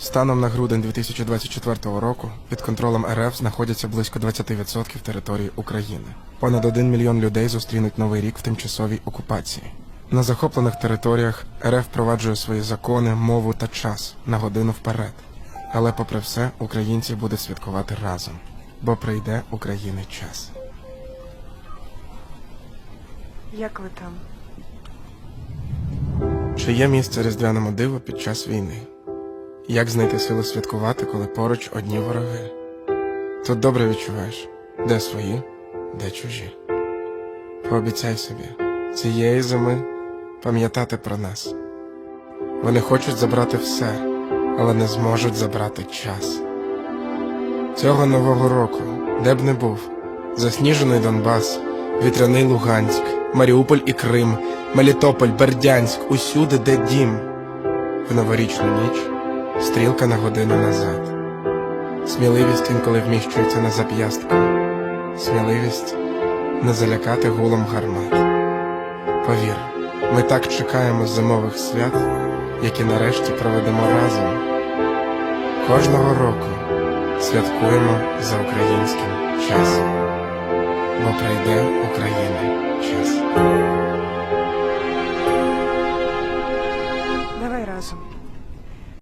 Станом на грудень 2024 року під контролем РФ знаходяться близько 20% території України. Понад 1 мільйон людей зустрінуть новий рік в тимчасовій окупації. На захоплених територіях РФ впроваджує свої закони, мову та час на годину вперед. Але попри все, українці будуть святкувати разом, бо прийде України час. Як ви там? Чи є місце різдвяному диву під час війни? Як знайти силу святкувати, коли поруч одні вороги? Тут добре відчуваєш, де свої, де чужі. Пообіцяй собі, цієї зими пам'ятати про нас. Вони хочуть забрати все, але не зможуть забрати час. Цього нового року, де б не був, засніжений Донбас, вітряний Луганськ, Маріуполь і Крим, Мелітополь, Бердянськ, усюди, де дім. В новорічну ніч стрілка на годину назад. Сміливість інколи вміщується на зап'ястку. Сміливість не залякати гулом гармат. Повір, ми так чекаємо зимових свят, які нарешті проведемо разом. Кожного року святкуємо за українським часом, бо прийде України час. Давай разом.